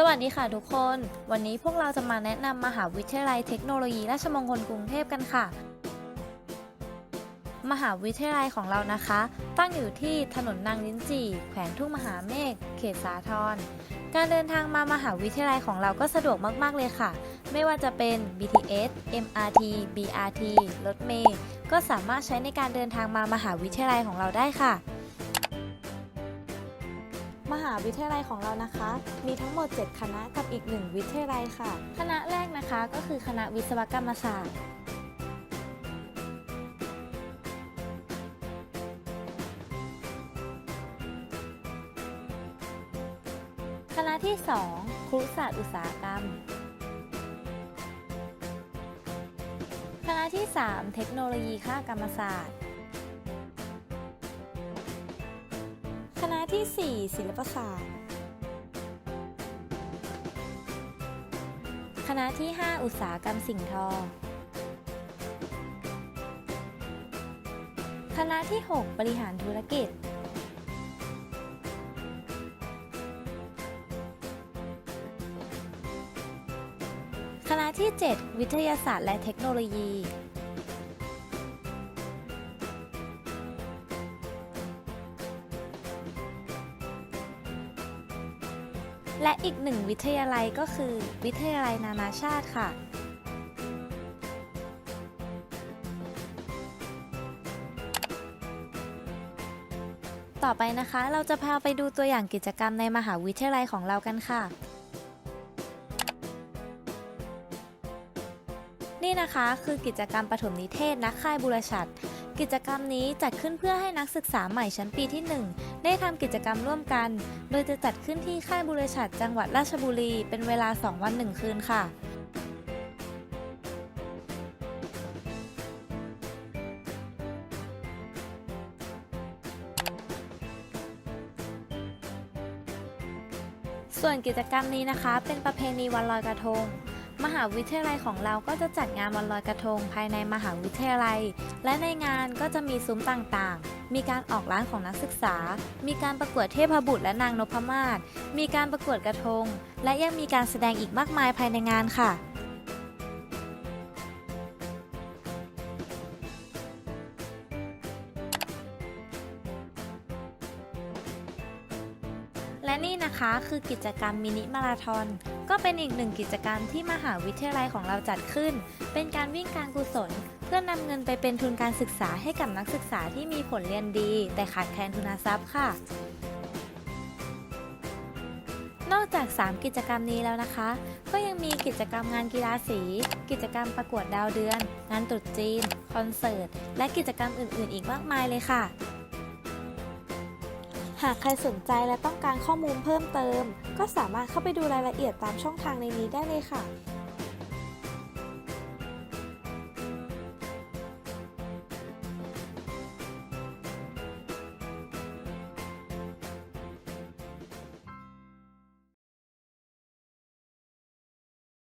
สวัสดีค่ะทุกคน วันนี้พวกเราจะมาแนะนำมหาวิทยาลัยเทคโนโลยีราชมงคลกรุงเทพกันค่ะ มหาวิทยาลัยของเรานะคะ ตั้งอยู่ที่ถนนนางลิ้นจี่แขวงทุ่งมหาเมฆเขตสาทรการเดินทางมามหาวิทยาลัยของเราก็สะดวกมาก ๆ เลยค่ะ ไม่ว่าจะเป็น BTS MRT BRT รถเมล์ก็สามารถใช้ในการเดินทางมามหาวิทยาลัยของเราได้ค่ะ มหาวิทยาลัยของเรานะคะ มีทั้งหมด 7 คณะกับอีก 1 วิทยาลัยค่ะ คณะแรกนะคะก็คือคณะวิศวกรรมศาสตร์คณะที่ 2ครุศาสตร์อุตสาหกรรม คณะที่ 3 เทคโนโลยีค่ากรรมศาสตร์ ที่ 4 ศิลปศาสตร์ คณะที่ 5 อุตสาหกรรมสิ่งทอ คณะที่ 6 บริหารธุรกิจ คณะที่ 7 วิทยาศาสตร์และเทคโนโลยี และอีกหนึ่งวิทยาลัยก็คือ วิทยาลัยนานาชาติค่ะ ต่อไปนะคะ เราจะพาไปดูตัวอย่างกิจกรรมในมหาวิทยาลัยของเรากันค่ะ นี่นะคะคือกิจกรรมปฐมนิเทศนักค่ายบุรชัด กิจกรรมนี้จัดขึ้นเพื่อให้นักศึกษาใหม่ชั้นปีที่ 1 ได้ทำกิจกรรมร่วมกัน โดยจะจัดขึ้นที่ค่ายบุรชัดจังหวัดราชบุรี เป็นเวลา 2 วัน 1 คืนค่ะส่วนกิจกรรมนี้นะคะ เป็นประเพณีวันลอยกระทง มหาวิทยาลัยของเราก็จะจัดงานวันลอยกระทงภายในมหาวิทยาลัย และในงานก็จะมีซุ้มต่างๆ มีการออกร้านของนักศึกษา มีการประกวดเทพบุตรและนางนพมาศ มีการประกวดกระทง และยังมีการแสดงอีกมากมายภายในงานค่ะ และนี่นะคะคือกิจกรรมมินิมาราธอน ก็เป็นอีกหนึ่งกิจกรรมที่มหาวิทยาลัยของเราจัดขึ้น เป็นการวิ่งการกุศล เพื่อนำเงินไปเป็นทุนการศึกษาให้กับนักศึกษาที่มีผลเรียนดี แต่ขาดแคลนทุนทรัพย์ค่ะ นอกจาก 3 กิจกรรมนี้แล้วนะคะ ก็ยังมีกิจกรรมงานกีฬาสี กิจกรรมประกวดดาวเดือน งานตรุษจีน คอนเสิร์ต และกิจกรรมอื่น ๆ อีกมากมายเลยค่ะ หากใครสนใจและต้องการข้อมูลเพิ่มเติม ก็สามารถเข้าไปดูรายละเอียดตามช่องทางในนี้ได้เลยค่ะ